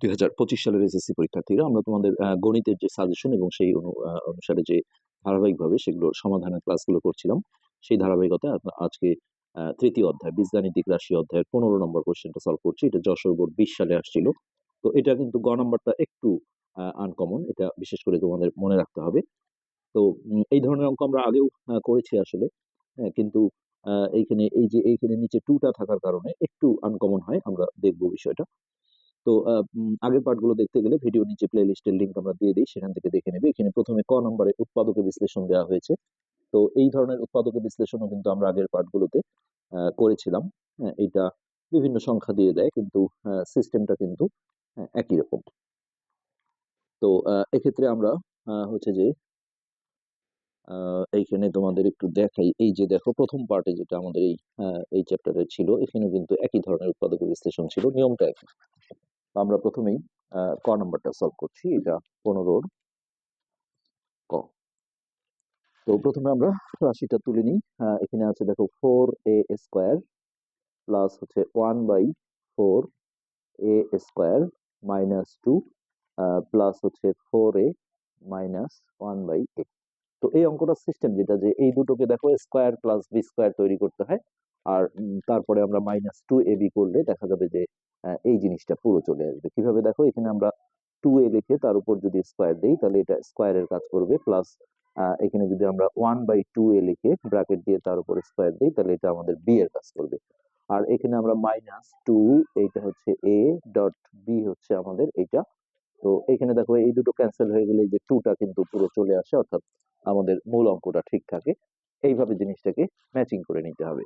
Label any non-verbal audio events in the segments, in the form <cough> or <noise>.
দুই হাজার পঁচিশ সালের এসএসসি পরীক্ষার্থীরা আমরা তোমাদের গণিতের যে সাজেশন এবং সেই অনুসারে যে ধারাবাহিকভাবে সেগুলোর সমাধানের ক্লাসগুলো করছিলাম সেই ধারাবাহিকতায় আজ- আজকে তৃতীয় অধ্যায় বীজগাণিতিক রাশি অধ্যায়ের পনেরো নম্বর কোশ্চেনটা সলভ করছি। এটা যশোর বোর্ড বিশ সালে আসছিল। তো এটা কিন্তু গ নাম্বারটা একটু আনকমন এটা বিশেষ করে তোমাদের মনে রাখতে হবে। তো এই ধরনের অঙ্ক আমরা আগেও করেছি আসলে হ্যাঁ, কিন্তু এইখানে এই যে এইখানে নিচে টুটা থাকার কারণে একটু আনকমন হয় আমরা দেখব বিষয়টা। তো আগের পার্টগুলো দেখতে গেলে ভিডিও নিচে প্লে লিস্টের লিঙ্ক আমরা দিয়ে দিই, সেখান থেকে দেখে নেবে। এখানে প্রথমে ক নম্বরে উৎপাদকে বিশ্লেষণ দেওয়া হয়েছে। তো, এই ধরনের উৎপাদকে বিশ্লেষণও কিন্তু আমরা আগের পার্টগুলোতে করেছিলাম। হ্যাঁ এইটা বিভিন্ন সংখ্যা দিয়ে দেয়, কিন্তু সিস্টেমটা কিন্তু একই রকম। তো এক্ষেত্রে আমরা হচ্ছে যে এইখানে তোমাদের একটু দেখাই। এই যে দেখো, প্রথম পার্টে যেটা আমাদের এই এই চ্যাপ্টারে ছিল, এখানেও কিন্তু একই ধরনের উৎপাদক বিশ্লেষণ ছিল। নিয়মটা একই। আমরা প্রথমেই ক নাম্বারটা সলভ করছি, এটা পনেরোর ক। তো প্রথমে আমরা রাশিটা তুলে নিই। এখানে আছে দেখো ফোর এ স্কোয়ার প্লাস হচ্ছে one by four A square minus two plus হচ্ছে four A minus one by A তো এই অঙ্কটার সিস্টেম যেটা যে এই দুটোকে দেখো স্কোয়ার প্লাস বি স্কোয়ার তৈরি করতে হয়। আর তারপরে আমরা মাইনাস টু এ বি করলে দেখা যাবে যে এই জিনিসটা পুরো চলে আসবে। কীভাবে দেখো? এখানে আমরা টু এ লিখে তার উপর যদি স্কোয়ার দেই, তাহলে এটা স্কোয়ারের কাজ করবে। প্লাস এখানে যদি আমরা ওয়ান বাই টু এ লিখে ব্র্যাকেট দিয়ে তার উপর স্কোয়ার দিই, তাহলে এটা আমাদের বি এর কাজ করবে। আর এখানে আমরা মাইনাস টু এইটা হচ্ছে এ ডট বি হচ্ছে আমাদের এইটা। তো এখানে দেখো এই দুটো ক্যান্সেল হয়ে গেলে যে টুটা কিন্তু পুরো চলে আসে, অর্থাৎ আমাদের মূল অঙ্কটা ঠিক থাকে, এইভাবে জিনিসটাকে ম্যাচিং করে নিতে হবে।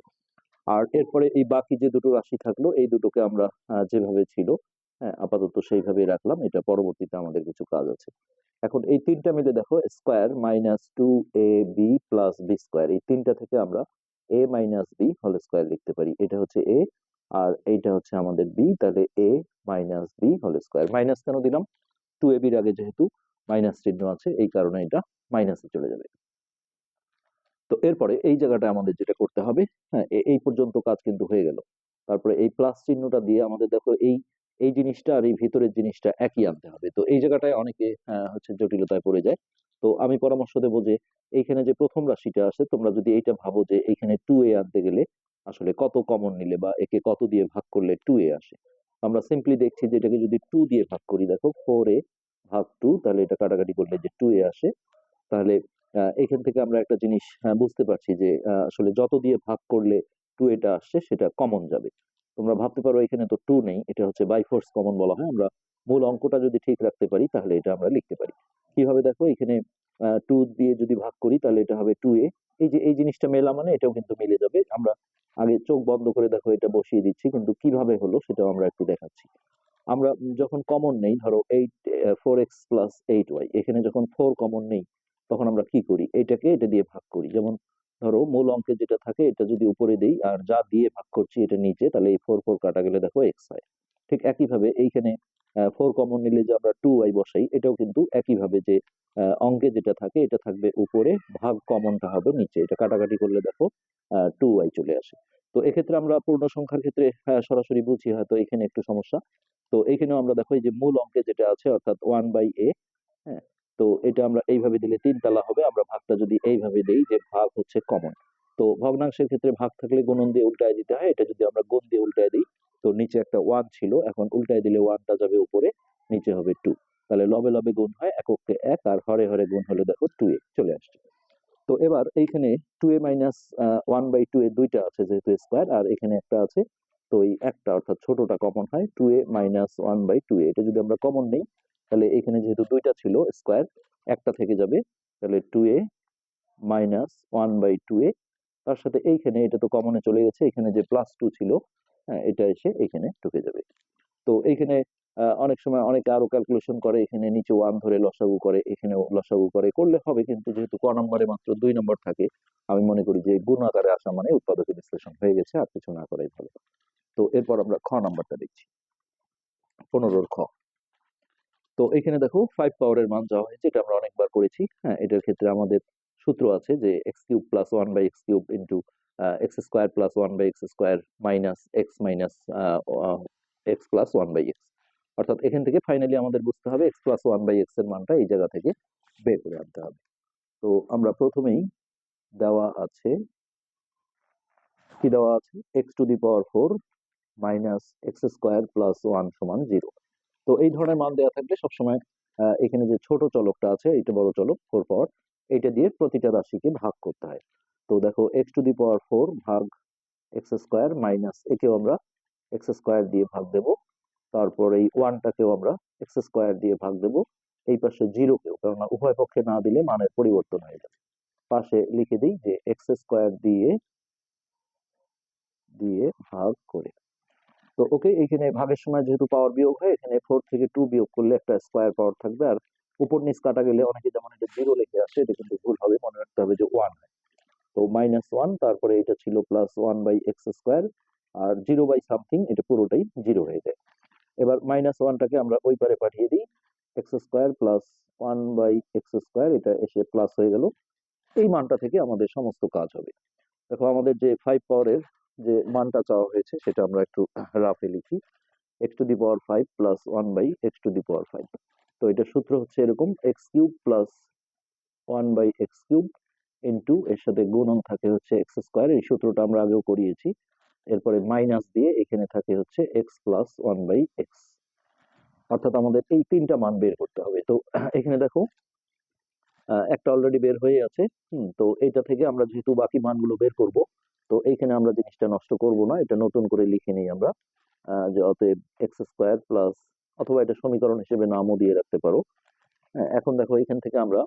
আর এরপরে এই বাকি যে দুটো রাশি থাকল, এই দুটোকে আমরা যেভাবে ছিল হ্যাঁ আপাতত সেইভাবেই রাখলাম, এটা পরবর্তীতে আমাদের কিছু কাজ আছে। এখন এই তিনটা মিলে দেখো square minus two A B plus B square এই তিনটা থেকে আমরা A minus B whole square লিখতে পারি। এটা হচ্ছে এ আর এইটা হচ্ছে আমাদের বি তাহলে A minus B whole square minus কেন দিলাম? টু এ বির আগে যেহেতু মাইনাস চিহ্ন আছে, এই কারণে এটা মাইনাসে চলে যাবে। তো এরপরে এই জায়গাটা আমাদের যেটা করতে হবে হ্যাঁ এই পর্যন্ত কাজ কিন্তু হয়ে গেল। তারপরে এই প্লাস চিহ্নটা দিয়ে আমাদের দেখো এই এই জিনিসটা আর এই ভিতরের জিনিসটা একই আনতে হবে। তো এই জায়গাটায় অনেকে হচ্ছে জটিলতায় পড়ে যায়। তো আমি পরামর্শ দেবো যে এইখানে যে প্রথম রাশিটা আছে, তোমরা যদি এইটা ভাবো যে এইখানে টু এ আনতে গেলে আসলে কত কমন নিলে বা একে কত দিয়ে ভাগ করলে টু এ আসে। আমরা সিম্পলি দেখছি যে এটাকে যদি টু দিয়ে ভাগ করি, দেখো ফোর এ ভাগ টু তাহলে এটা কাটাকাটি করলে যে টু এ আসে, তাহলে এখান থেকে আমরা একটা জিনিস বুঝতে পারছি যে আসলে যত দিয়ে ভাগ করলে টু এটা আসছে, সেটা কমন যাবে। তোমরা ভাবতে পারো এখানে তো টু নেই, এটা হচ্ছে বাই ফোর্স কমন বলা হয়, আমরা মূল অঙ্কটা যদি ঠিক রাখতে পারি, তাহলে এটা আমরা লিখতে পারি। কীভাবে দেখো, এখানে টু দিয়ে যদি ভাগ করি, তাহলে এটা হবে টু এ এই যে, এই জিনিসটা মেলা মানে এটাও কিন্তু মিলে যাবে। আমরা আগে চোখ বন্ধ করে দেখো, এটা বসিয়ে দিচ্ছি, কিন্তু কীভাবে হলো, সেটাও আমরা একটু দেখাচ্ছি। আমরা যখন কমন নেই, ধরো eight four X plus eight Y এখানে যখন ফোর কমন নেই, তখন আমরা কি করি? এটাকে এটা দিয়ে ভাগ করি। যেমন ধরো মূল অঙ্কে যেটা থাকে, এটা যদি উপরে দিই আর যা দিয়ে ভাগ করছি এটা নিচে, তাহলে এই ফোর ফোর কাটা গেলে দেখো এক্স হয় ঠিক একইভাবে এইখানে ফোর কমন নিলে যে আমরা টু ওয়াই বসাই, এটাও কিন্তু একইভাবে যে অঙ্কে যেটা থাকে, এটা থাকবে উপরে, ভাগ কমনটা হবে নিচে। এটা কাটাকাটি করলে দেখো টু ওয়াই চলে আসে। তো এক্ষেত্রে আমরা পূর্ণ সংখ্যার ক্ষেত্রে সরাসরি বুঝি হয়তো এখানে একটু সমস্যা। তো এইখানেও আমরা দেখো এই যে মূল অঙ্কে যেটা আছে, অর্থাৎ ওয়ান বাই এ হ্যাঁ? তো এটা আমরা এইভাবে দিলে তিন তালা হবে, আমরা ভাগটা যদি এইভাবে দিই যে ভাগ হচ্ছে কমন তো ভগ্নাংশের ক্ষেত্রে ভাগ থাকলে গুণন দিয়ে উল্টায় দিতে হয়, এটা যদি আমরা গুণ দিয়ে উল্টায় দিই নিচে একটা ওয়ান ছিল, এখন উল্টায় দিলে ওয়ানটা যাবে উপরে, নিচে হবে টু তাহলে লবে লবে গুণ হয় এককে এক, আর হরে হরে গুণ হলে দেখো টু এ চলে আসছে। তো এবার এইখানে two A minus one by two A দুইটা আছে যেহেতু স্কোয়ার আর এখানে একটা আছে, তো এই একটা অর্থাৎ ছোটটা কমন হয় two A minus one by two A. এটা যদি আমরা কমন নেই, তাহলে এখানে যেহেতু দুইটা ছিল স্কোয়ার একটা থেকে যাবে, তাহলে two A minus one by two A. তার সাথে এইখানে, এটা তো কমনে চলে গেছে, এখানে যে প্লাস টু ছিল এটা এসে এখানে ঢুকে যাবে। তো এইখানে অনেক সময় অনেকে আরও ক্যালকুলেশন করে, এখানে নিচে ওয়ান ধরে লসাগু করে এখানে লসাগু করে, করলে হবে কিন্তু যেহেতু ক নম্বরে মাত্র দুই নম্বর থাকে, আমি মনে করি যে গুণ আকারে আসা মানে উৎপাদক বিশ্লেষণ হয়ে গেছে, আর কিছু না করাই ভালো তো এরপর আমরা খ নাম্বারটা দেখছি। পনেরোর খ। তো এখানে দেখো ফাইভ পাওয়ারের মান যাওয়া হয়েছে, এটা আমরা অনেকবার করেছি। হ্যাঁ এটার ক্ষেত্রে আমাদের সূত্র আছে যে X cube plus one by X cube into X square plus one by X square minus X minus X plus one by X অর্থাৎ এখান থেকে ফাইনালি আমাদের বুঝতে হবে এক্স প্লাস ওয়ান বাই এক্সের মানটা এই জায়গা থেকে বের করে আনতে হবে। তো আমরা প্রথমেই দেওয়া আছে, কি দেওয়া আছে? X to the power four minus X square plus one সমান জিরো তো এই ধরনের মান দেওয়া থাকলে সবসময় এখানে যে ছোট চলকটা আছে এটা বড় চলক ফোর পাওয়ার এটা দিয়ে প্রতিটা রাশিকে ভাগ করতে হয়। তো দেখো X to the power four ভাগ এক্স স্কোয়ার মাইনাস একেও আমরা এক্স স্কোয়ার দিয়ে ভাগ দেব। তারপর এই ওয়ানটাকেও আমরা এক্স স্কোয়ার দিয়ে ভাগ দেব। এই পাশে জিরোকেও কেননা উভয় পক্ষে না দিলে মানের পরিবর্তন হয়ে যাবে। পাশে লিখে দিই যে এক্স স্কোয়ার দিয়ে দিয়ে ভাগ করে। তো ওকে এখানে ভাগের সময় যেহেতু পাওয়ার বিয়োগ হয়, এখানে ফোর থেকে টু বিয়োগ করলে একটা স্কোয়ার পাওয়ার থাকবে। আর উপর নিচ কাটা গেলে অনেকে যেমন এটা জিরো লিখে আসে, এটা কিন্তু ভুল হবে, মনে রাখতে হবে যে ওয়ান হয়। তো মাইনাস ওয়ান তারপরে এটা ছিল plus one by X square R zero by something এটা পুরোটাই জিরো হয়ে যায়। এবার মাইনাস ওয়ানটাকে আমরা ওই পারে পাঠিয়ে দিই X square plus one by X square এটা এসে প্লাস হয়ে গেল। এই মানটা থেকে আমাদের সমস্ত কাজ হবে। দেখো আমাদের যে ফাইভ পাওয়ারের যে মানটা চাওয়া হয়েছে, সেটা আমরা একটু রাফে লিখি। X to the power five plus one by X to the power five তো এটার সূত্র হচ্ছে এরকম X cube plus one by X cube into এর সাথে গুণন থাকে হচ্ছে এক্স স্কোয়ার এই সূত্রটা আমরা আগেও করিয়েছি। এরপরে মাইনাস দিয়ে এখানে থাকে হচ্ছে X plus one by X অর্থাৎ আমাদের এই তিনটা মান বের করতে হবে। তো এখানে দেখো একটা অলরেডি বের হয়ে আছে তো এটা থেকে আমরা যেহেতু বাকি মানগুলো বের করব তো এইখানে আমরা জিনিসটা নষ্ট করব না এটা নতুন করে লিখে নিই আমরা যে অতএব এক্স স্কোয়ার প্লাস অথবা এটা সমীকরণ হিসেবে নামও দিয়ে রাখতে পারো। হ্যাঁ, এখন দেখো এখান থেকে আমরা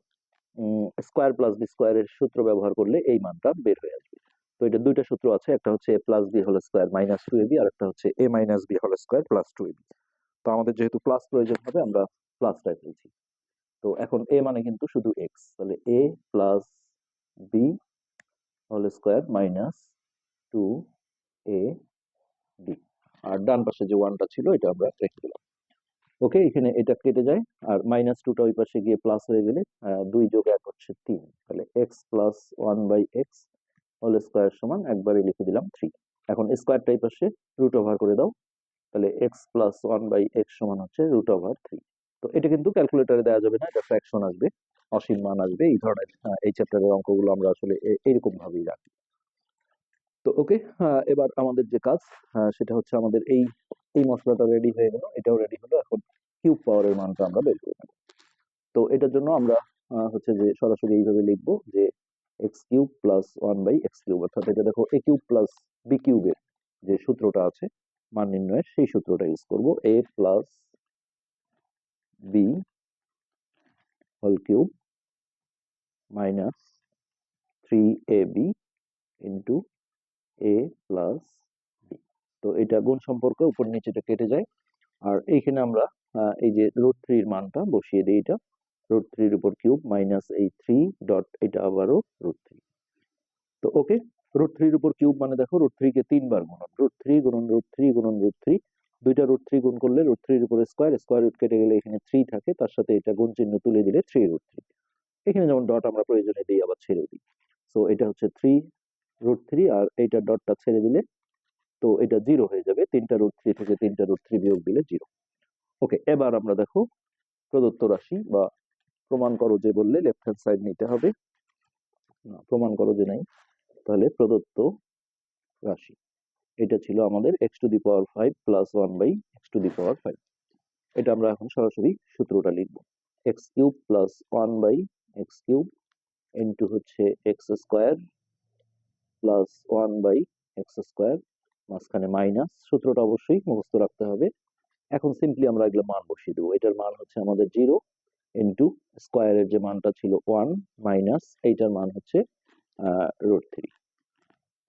স্কোয়ার প্লাস বি স্কোয়ারের সূত্র ব্যবহার করলে এই মানটা বের হয়ে আসবে। তো এটা দুইটা সূত্র আছে, একটা হচ্ছে A plus B whole square minus two AB আর একটা হচ্ছে A minus B whole square plus two AB তো আমাদের যেহেতু প্লাস প্রয়োজন হবে, আমরা প্লাসটাই ফেলছি। তো এখন এ মানে কিন্তু শুধু এক্স তাহলে A plus B whole square minus two A B আর ডান পাশে যে ওয়ানটা ছিল, এটা আমরা রেখে দিলাম। ওকে, এখানে এটা কেটে যায়। আর মাইনাস টুটা ওই পাশে গিয়ে প্লাস হয়ে গেলে দুই যোগ এক হচ্ছে তিন। তাহলে X plus one by X whole square সমান একবারে লিখে দিলাম থ্রি এখন স্কোয়ারটা এই পাশে রুট ওভার করে দাও। তাহলে X plus one by X সমান হচ্ছে রুট ওভার থ্রি তো এটা কিন্তু ক্যালকুলেটরে দেওয়া যাবে না, এটা ফ্র্যাকশন আসবে, অসীম মান আসবে, এই ধরনের এই চ্যাপ্টারের অঙ্কগুলো আমরা আসলে এইরকম ভাবেই রাখি। তো ওকে এবার আমাদের যে কাজ সেটা হচ্ছে আমাদের এই এই মশলাটা রেডি হয়ে গেল, এটাও রেডি হলো, এখন কিউব পাওয়ারের মানটা আমরা বের করে নেব। তো এটার জন্য আমরা হচ্ছে যে সরাসরি এইভাবে লিখব যে X cube plus one by X cube অর্থাৎ এটা দেখো এ কিউব প্লাস বি কিউবের যে সূত্রটা আছে, মান নির্ণয়ের, সেই সূত্রটা ইউজ করব। A plus B whole cube minus three A B into A plus তো এটা গুণ সম্পর্ক উপর নিচেটা কেটে যায়। আর এইখানে আমরা এই যে রুট থ্রির মানটা বসিয়ে দিই এটা। রুট থ্রির উপর কিউব মাইনাস এই থ্রি ডট এটা আবারও রুট থ্রি তো ওকে রুট থ্রির উপর কিউব মানে দেখো রুট থ্রি কে তিনবার গুণন। রুট থ্রি গুণন রুট থ্রি গুণন রুট থ্রি দুইটা রুট থ্রি গুণ করলে রুট থ্রির উপর স্কোয়ার স্কোয়ার রুট কেটে গেলে এখানে থ্রি থাকে। তার সাথে এটা গুণ চিহ্ন তুলে দিলে থ্রি রুট থ্রি এখানে যেমন ডট আমরা প্রয়োজনে দিই, আবার ছেড়ে দিই। সো এটা হচ্ছে থ্রি রুট থ্রি আর এইটা ডটটা ছেড়ে দিলে তো এটা জিরো হয়ে যাবে। তিনটা রুট থ্রি থেকে তিনটা রুট থ্রি বিয়োগ দিলে জিরো ওকে এবার আমরা দেখো প্রদত্ত রাশি বা প্রমাণ করো যে বললে লেফট হ্যান্ড সাইড নিতে হবে। না, প্রমাণ করো যে নাই। তাহলে প্রদত্ত রাশি। এটা ছিল আমাদের X to the power five plus one by X to the power five এটা আমরা এখন সরাসরি সূত্রটা লিখব। X cube plus one by X cube into হচ্ছে X square plus one by X square মাঝখানে মাইনাস সূত্রটা অবশ্যই মুখস্থ রাখতে হবে। এখন সিম্পলি আমরা এগুলো মান বসিয়ে দেবো। এটার মান হচ্ছে আমাদের জিরো ইন্টু স্কোয়ারের যে মানটা ছিল ওয়ান মাইনাস এইটার মান হচ্ছে রুট থ্রি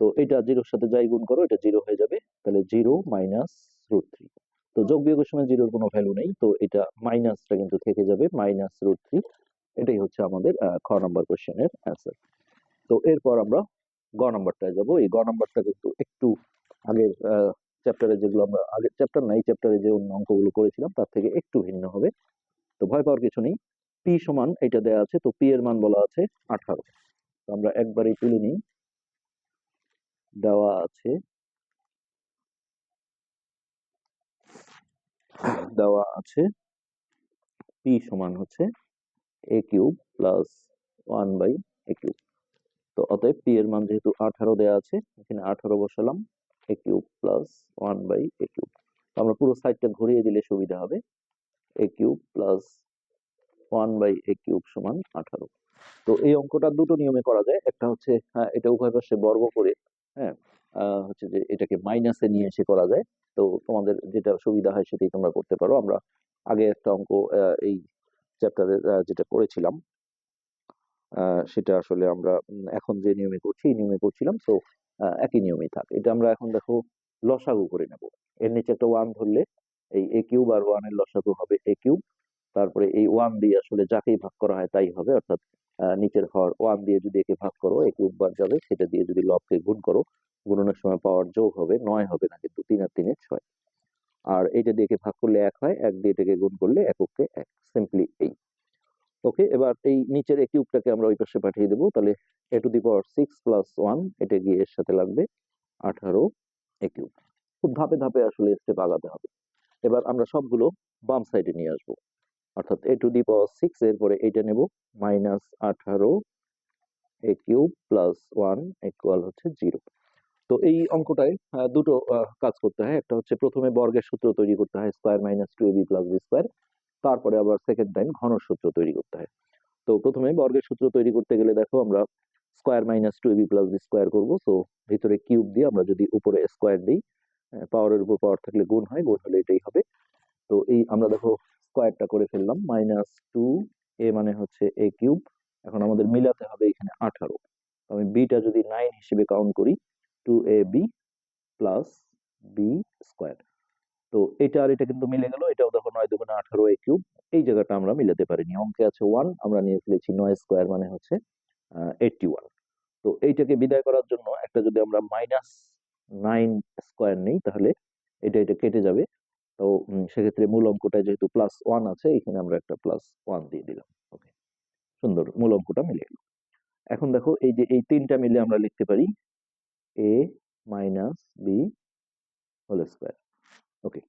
তো এটা জিরোর সাথে যাই গুণ করো, এটা জিরো হয়ে যাবে। তাহলে জিরো মাইনাস রুট থ্রি তো যোগ বিয়োগের সময় জিরোর কোনো ভ্যালু নেই। তো এটা মাইনাসটা কিন্তু থেকে যাবে মাইনাস রুট থ্রি এটাই হচ্ছে আমাদের খ নম্বর কোশ্চেনের অ্যান্সার তো এরপর আমরা গ নম্বরটায় যাব। এই গ নম্বরটা কিন্তু একটু আগের চ্যাপ্টারে যেগুলো আমরা, আগের চ্যাপ্টার না, এই চ্যাপ্টারে যে অন্য অঙ্কগুলো করেছিলাম, তার থেকে একটু ভিন্ন হবে। তো ভয় পাওয়ার কিছু নেই। পি সমান এটা দেয়া আছে, তো পি এর মান বলা আছে আঠারো। তো আমরা একবারই তুলে নিই। দেওয়া আছে দেওয়া আছে পি সমান হচ্ছে A cube plus one by A cube. তো অতএব পি এর মান যেহেতু আঠারো দেওয়া আছে, এখানে আঠারো বসালাম। A cube plus one by A cube আমরা পুরো সাইডটা ঘুরিয়ে দিলে সুবিধা হবে। A cube plus one by A cube সমান আঠারো। তো এই অঙ্কটা দুটো নিয়মে করা যায়। একটা হচ্ছে হ্যাঁ, এটা উভয় পাশে বর্গ করে হ্যাঁ হচ্ছে যে এটাকে মাইনাসে নিয়ে এসে করা যায়। তো তোমাদের যেটা সুবিধা হয় সেটাই তোমরা করতে পারো। আমরা আগে একটা অঙ্ক এই চ্যাপ্টারের যেটা করেছিলাম সেটা আসলে আমরা এখন যে নিয়মে করছি এই নিয়মে করছিলাম। তো একই নিয়মেই থাক। এটা আমরা এখন দেখো লসাগু করে নেব। এর নিচে একটা ওয়ান ধরলে এই এ কিউব আর ওয়ানের লসাগু হবে এ কিউব তারপরে এই ওয়ান দিয়ে আসলে যাকেই ভাগ করা হয় তাই হবে। অর্থাৎ নিচের হর ওয়ান দিয়ে যদি একে ভাগ করো এ কিউব বার যাবে, সেটা দিয়ে যদি লবকে গুণ করো, গুণনের সময় পাওয়ার যোগ হবে, নয় হবে না, কিন্তু তিন আর তিনে ছয়। আর এটা দিয়ে একে ভাগ করলে এক হয়, এক দিয়ে এটাকে গুণ করলে এককে এক। সিম্পলি এই। ওকে এবার এই নিচের এই কিউবটাকে আমরা ওই পাশে পাঠিয়ে দেবো। তাহলে A to the power six plus one এটা গিয়ে এর সাথে লাগবে আঠারো এ কিউব খুব ধাপে ধাপে আসলে স্টেপ আগাতে হবে। এবার আমরা সবগুলো বাম সাইডে নিয়ে আসব। অর্থাৎ এ টু দি পাওয়ার সিক্স এরপরে এইটা নেব মাইনাস আঠারো A cube plus one equal হচ্ছে জিরো তো এই অঙ্কটায় দুটো কাজ করতে হয়। একটা হচ্ছে প্রথমে বর্গের সূত্র তৈরি করতে হয় square minus two B plus B square তারপরে আবার সেকেন্ড টাইম ঘন সূত্র তৈরি করতে হয়। তো প্রথমে বর্গের সূত্র তৈরি করতে গেলে দেখো আমরা square minus two B plus B square করব। সো ভিতরে কিউব দিয়ে আমরা যদি উপরে স্কোয়ার দিই পাওয়ারের উপর পাওয়ার থাকলে গুণ হয়, গুণ হলে এটাই হবে। তো এই আমরা দেখো স্কোয়ারটা করে ফেললাম মাইনাস টু এ মানে হচ্ছে এ কিউব এখন আমাদের মিলাতে হবে এখানে আঠারো। আমি বিটা যদি নাইন হিসেবে কাউন্ট করি two A B plus B square তো এটা আর এটা কিন্তু মিলে গেল। এটাও দেখো নয় দুগুণে আঠারো এ কিউব এই জায়গাটা আমরা মিলাতে পারিনি। অঙ্কে আছে ওয়ান আমরা নিয়ে ফেলেছি নয় স্কোয়ার মানে হচ্ছে এইটটি ওয়ান তো এইটাকে বিদায় করার জন্য একটা যদি আমরা মাইনাস নাইন স্কোয়ার নেই, তাহলে এটা এটা কেটে যাবে। তো সেক্ষেত্রে মূল অঙ্কটায় যেহেতু প্লাস ওয়ান আছে, এখানে আমরা একটা প্লাস ওয়ান দিয়ে দিলাম। ওকে সুন্দর, মূল অঙ্কটা মিলে গেল। এখন দেখো এই যে, এই তিনটা মিলে আমরা লিখতে পারি A minus B whole square okay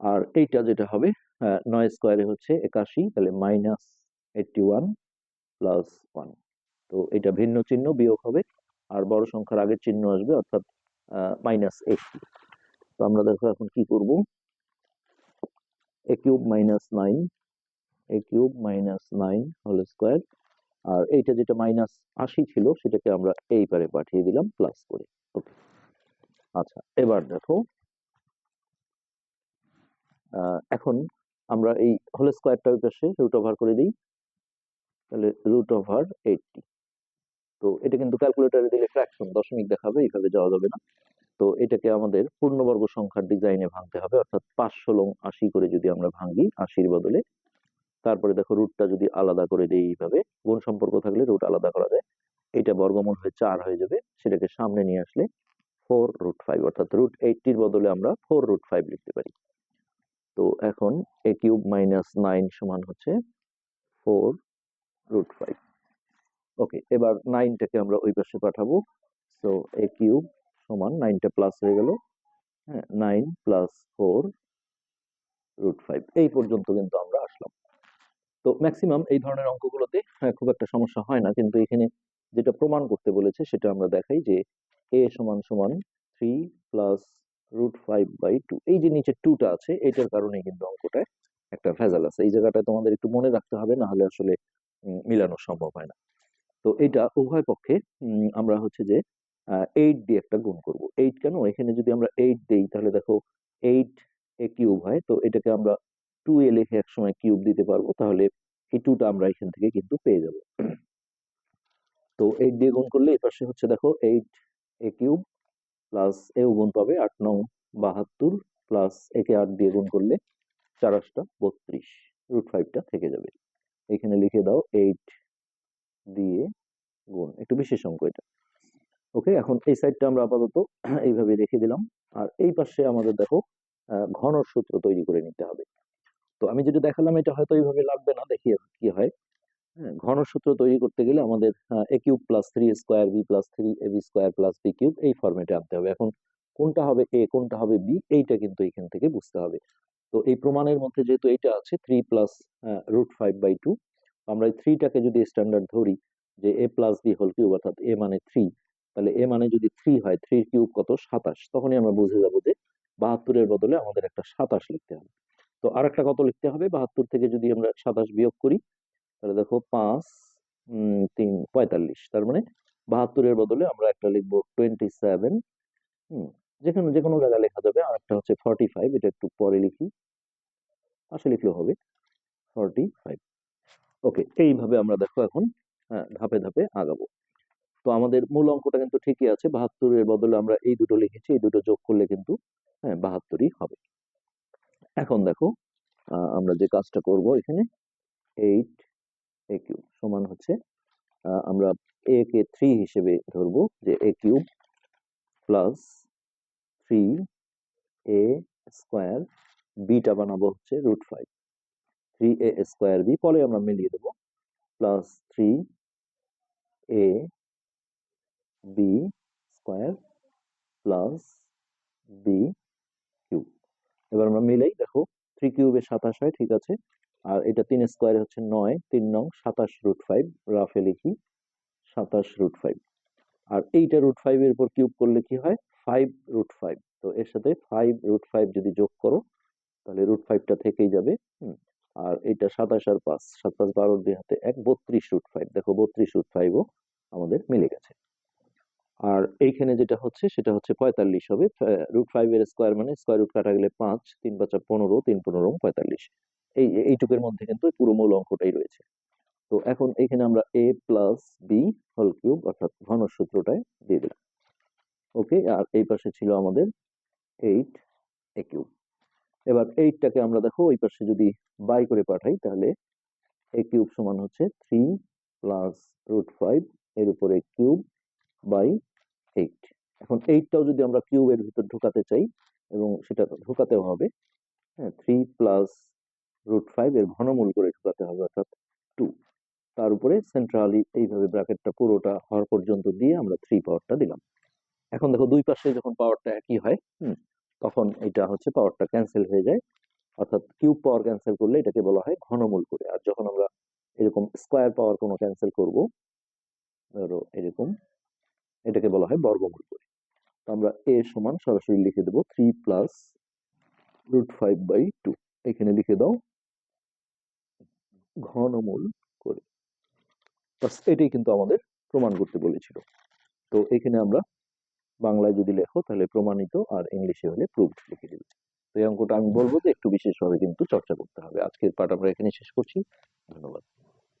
আর এইটা যেটা হবে নয় স্কোয়ারে হচ্ছে একাশি, তাহলে minus eighty one plus one তো এটা ভিন্ন চিহ্ন বিয়োগ হবে, আর বড় সংখ্যার আগের চিহ্ন আসবে, অর্থাৎ মাইনাস এইটটি তো আমরা দেখো এখন কি করব? A cube minus nine A cube minus nine whole square আর এইটা যেটা মাইনাস আশি ছিল, সেটাকে আমরা এই পারে পাঠিয়ে দিলাম প্লাস করে। ওকে আচ্ছা এবার দেখো এখন আমরা এই হোল স্কোয়ারটা ওই পাশে রুট ওভার করে দিই। তাহলে রুট ওভার এইটটি তো এটা কিন্তু ক্যালকুলেটরে দিলে ফ্র্যাকশন দশমিক দেখাবে, এইভাবে যাওয়া যাবে না। তো এটাকে আমাদের পূর্ণবর্গ সংখ্যার ডিজাইনে ভাঙতে হবে, অর্থাৎ পাঁচশো লং আশি করে যদি আমরা ভাঙি আশির বদলে, তারপরে দেখো রুটটা যদি আলাদা করে দিই এইভাবে, গুণ সম্পর্ক থাকলে রুট আলাদা করা যায়। এটা বর্গমূল হয়ে চার হয়ে যাবে, সেটাকে সামনে নিয়ে আসলে ফোর রুট ফাইভ অর্থাৎ রুট এইটটির বদলে আমরা ফোর রুট ফাইভ লিখতে পারি। তো এখন এ কিউব মাইনাস নাইন সমান হচ্ছে ফোর রুট ফাইভ। ওকে এবার নাইনটাকে আমরা ওই পাশে পাঠাবো। সো এ কিউব সমান নাইনটা প্লাস হয়ে গেল। হ্যাঁ nine plus four root five. এই পর্যন্ত কিন্তু আমরা আসলাম। তো ম্যাক্সিমাম এই ধরনের অঙ্কগুলোতে হ্যাঁ, খুব একটা সমস্যা হয় না। কিন্তু এখানে যেটা প্রমাণ করতে বলেছে সেটা আমরা দেখাই যে এ সমান সমান three plus root five by two এই যে নিচে টুটা আছে, এটার কারণে কিন্তু অঙ্কটায় একটা ভেজাল আছে। এই জায়গাটায় তোমাদের একটু মনে রাখতে হবে না হলে আসলে মিলানো সম্ভব হয় না। তো এটা উভয় পক্ষে আমরা হচ্ছে যে এইট দিয়ে একটা গুণ করব। এইট কেন? এখানে যদি আমরা এইট দেই, তাহলে দেখো এইট এ কিউব হয়। তো এটাকে আমরা টু এ লিখে একসময় কিউব দিতে পারব, তাহলে এই টুটা আমরা এখান থেকে কিন্তু পেয়ে যাব। তো এইট দিয়ে গুণ করলে এই পাশে হচ্ছে দেখো এইট এ কিউব প্লাস এও গুণ পাবে আট নং বাহাত্তর প্লাস একে আট দিয়ে গুণ করলে চার আটটা বত্রিশ, রুট ফাইভটা থেকে যাবে। এখানে লিখে দাও এইট দিয়ে গুণ, একটু বিশেষ অঙ্ক এটা। ওকে, এখন এই সাইডটা আমরা আপাতত <clears throat> এইভাবে রেখে দিলাম। আর এই পাশে আমাদের দেখো ঘন সূত্র তৈরি করে নিতে হবে। তো আমি যেটা দেখালাম এটা হয়তো এইভাবে লাগবে না, দেখি কি হয়। হ্যাঁ, ঘন সূত্র তৈরি করতে গেলে আমাদের A cube plus three square B plus three A B square plus B cube এই ফরম্যাটে আনতে হবে। এখন কোনটা হবে এ কোনটা হবে বি এইটা কিন্তু এখান থেকে বুঝতে হবে। তো এই প্রমাণের মধ্যে যেহেতু এইটা আছে three plus root five by two আমরা এই থ্রিটাকে যদি স্ট্যান্ডার্ড ধরি যে A plus B whole cube অর্থাৎ এ মানে থ্রি তাহলে এ মানে যদি থ্রি হয় থ্রি কিউব কত? সাতাশ। তখনই আমরা বুঝে যাব যে বাহাত্তরের বদলে আমাদের একটা সাতাশ লিখতে হবে। তো আর একটা কত লিখতে হবে? বাহাত্তর থেকে যদি আমরা সাতাশ বিয়োগ করি তাহলে দেখো পাঁচ তিন পঁয়তাল্লিশ। তার মানে বাহাত্তরের বদলে আমরা একটা লিখব টোয়েন্টি সেভেন যেখানে যে কোনো জায়গায় লেখা যাবে। আর একটা হচ্ছে ফর্টি ফাইভ এটা একটু পরে লিখি। পাশে লিখলেও হবে। ফর্টি ফাইভ ওকে এইভাবে আমরা দেখো এখন হ্যাঁ, ধাপে ধাপে আগাবো। তো আমাদের মূল অঙ্কটা কিন্তু ঠিকই আছে। বাহাত্তরের বদলে আমরা এই দুটো লিখেছি এই দুটো যোগ করলে কিন্তু হ্যাঁ বাহাত্তরই হবে। এখন দেখো আমরা যে কাজটা করব এখানে এইট সমান হচ্ছে আমরা এ কে থ্রি হিসেবে ধরবো, যে A cube plus three A square beta বানাবো হচ্ছে root five three A square B পরে আমরা মিলিয়ে দেবো plus three A B square plus B cube এবার আমরা মিলাই দেখো থ্রি কিউবে সাতাশ হয়, ঠিক আছে? আর এটা তিন স্কোয়ারে হচ্ছে নয়, তিন নং সাতাশ রুট ফাইভ, রাফে লিখি সাতাশ রুট ফাইভ। আর এইটা রুট ফাইভ এর উপর কিউব করলে কি হয়? Five root five. তো এর সাথে ফাইভ রুট ফাইভ যদি যোগ করো, তাহলে রুট ফাইভটা থেকেই যাবে আর এটা সাতাশ আর পাঁচ সাত পাঁচ বারো দুই হাতে এক, বত্রিশ রুট ফাইভ। দেখো বত্রিশ রুট ফাইভও আমাদের মিলে গেছে। আর এইখানে যেটা হচ্ছে, সেটা হচ্ছে পঁয়তাল্লিশ হবে। রুট ফাইভ এর স্কোয়ার মানে স্কোয়ার রুট কাটা গেলে পাঁচ, তিন পাঁচা পনেরো, তিন পনেরো, পঁয়তাল্লিশ। এই, এইটুকের মধ্যে কিন্তু পুরো মূল অঙ্কটাই রয়েছে। তো এখন এখানে আমরা A plus B whole cube অর্থাৎ ঘন সূত্রটায় দিয়ে দিলাম। ওকে আর এই পাশে ছিল আমাদের এইট এ কিউব এবার এইটটাকে আমরা দেখো, ওই পাশে যদি বাই করে পাঠাই, তাহলে এ কিউব সমান হচ্ছে থ্রি প্লাস রুট ফাইভ এর উপরে কিউব বাই এইট এখন এইটটাও যদি আমরা কিউবের ভিতর ঢোকাতে চাই, এবং সেটা ঢোকাতেও হবে হ্যাঁ থ্রি প্লাস রুট ফাইভ এর ঘনমূল করে ঢোকাতে হবে, অর্থাৎ টু তার উপরে সেন্ট্রালি এইভাবে ব্র্যাকেটটা পুরোটা হওয়ার পর্যন্ত দিয়ে আমরা থ্রি পাওয়ারটা দিলাম। এখন দেখো দুই পাশে যখন পাওয়ারটা একই হয় তখন এটা হচ্ছে পাওয়ারটা ক্যান্সেল হয়ে যায়। অর্থাৎ কিউব পাওয়ার ক্যান্সেল করলে এটাকে বলা হয় ঘনমূল করে। আর যখন আমরা এরকম স্কোয়ার পাওয়ার কোনো ক্যান্সেল করব, ধরো এরকম, এটাকে বলা হয় বর্গমূল করে। তো আমরা এ সমান সরাসরি লিখে দেবো three plus root five by two এখানে লিখে দাও ঘনমূল করে। বাস এটাই কিন্তু আমাদের প্রমাণ করতে বলেছিল। তো এখানে আমরা বাংলায় যদি লেখো তাহলে প্রমাণিত আর ইংলিশে হলে প্রুভড লিখে দিবে। তো এই অঙ্কটা আমি বলব যে একটু বিশেষভাবে কিন্তু চর্চা করতে হবে। আজকের পাঠ আমরা এখানে শেষ করছি। ধন্যবাদ।